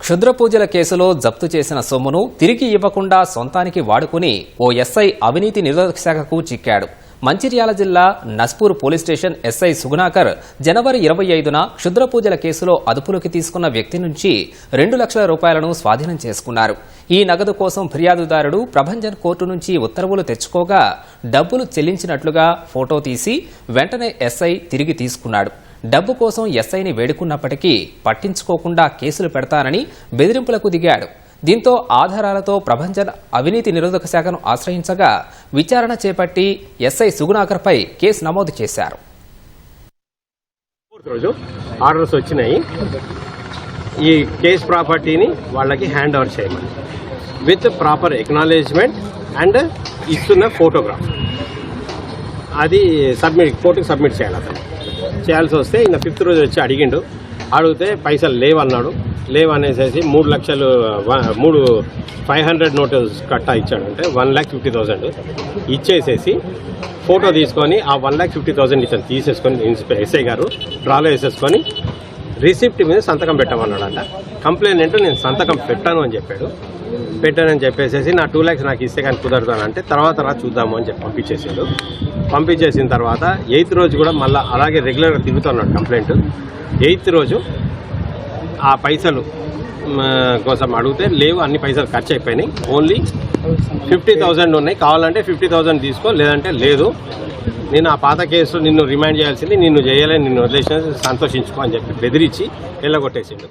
క్షుద్ర పూజల కేసులో జప్తు చేసిన సొమ్మును తిరిగి ఇవ్వకుండా సొంతానికి వాడుకుని ఓ ఎస్ఐ అవినీతి నిరోధక శాఖకు చిక్కాడు. మంచిర్యాల జిల్లా Naspur police station SI Sugunakar జనవరి ఇరవై ఐదున క్షుద్ర పూజల కేసులో అదుపులోకి తీసుకున్న వ్యక్తి నుంచి రెండు లక్షల రూపాయలను స్వాధీనం చేసుకున్నారు. ఈ నగదు కోసం ఫిర్యాదుదారుడు ప్రభంజన్ కోర్టు నుంచి ఉత్తర్వులు తెచ్చుకోగా డబ్బులు చెల్లించినట్లుగా ఫోటో తీసి వెంటనే ఎస్ఐ తిరిగి తీసుకున్నాడు. డబ్బు కోసం ఎస్ఐని వేడుకున్నప్పటికీ పట్టించుకోకుండా కేసులు పెడతానని బెదిరింపులకు దిగాడు. దీంతో ఆధారాలతో ప్రభంజన్ అవినీతి నిరోధక శాఖను ఆశ్రయించగా విచారణ చేపట్టి ఎస్ఐ సుగుణాకర్పై కేసు నమోదు చేశారు. రోజు ఆర్డర్స్ వచ్చినాయి. ఈ కేస్ ప్రాపర్టీని వాళ్ళకి హ్యాండ్ ఓవర్ చేయమని. విత్ ప్రాపర్ ఎక్నాలెడ్జ్మెంట్ అండ్ ఇస్తున్న ఫోటోగ్రాఫ్. అది సబ్మిట్ కోర్టుకు సబ్మిట్ చేయాలి అతను. చేయాల్సి వస్తే ఇంకా ఫిఫ్త్ రోజు వచ్చి అడిగిండు. అడిగితే పైసలు లేవన్నాడు. లేవనేసేసి మూడు లక్షలు మూడు ఫైవ్ హండ్రెడ్ నోటీస్ కట్టా ఇచ్చాడు. అంటే వన్ ల్యాక్ ఫిఫ్టీ థౌసండ్. ఇచ్చేసేసి ఫోటో తీసుకొని ఆ వన్ ల్యాక్ ఫిఫ్టీ థౌసండ్ ఇతను తీసేసుకొని ఇన్స్పె- ఎస్ఐ గారు డ్రాలో వేసేసుకొని రిసిప్ట్ మీద సంతకం పెట్టమన్నాడంట. కంప్లైంట్ నేను సంతకం పెట్టాను అని చెప్పాడు. పెట్టానని చెప్పేసేసి నా టూ ల్యాక్స్ నాకు ఇస్తే కానీ కుదరదు అంటే తర్వాత రా చూద్దాము అని చెప్పి పంపించేసాడు. పంపించేసిన తర్వాత ఎయిత్ రోజు కూడా మళ్ళీ అలాగే రెగ్యులర్గా తిరుగుతున్నాడు కంప్లైంట్. ఎయిత్ రోజు ఆ పైసలు కోసం అడిగితే లేవు అన్ని పైసలు ఖర్చు అయిపోయినాయి. ఓన్లీ ఫిఫ్టీ థౌజండ్ ఉన్నాయి. కావాలంటే ఫిఫ్టీ థౌజండ్ తీసుకో లేదంటే లేదు. నేను ఆ పాత కేసు నిన్ను రిమైండ్ చేయాల్సింది నిన్ను చేయలేని నిన్ను వదిలేసిన సంతోషించుకో అని చెప్పి బెదిరించి వెళ్ళగొట్టేసిండు.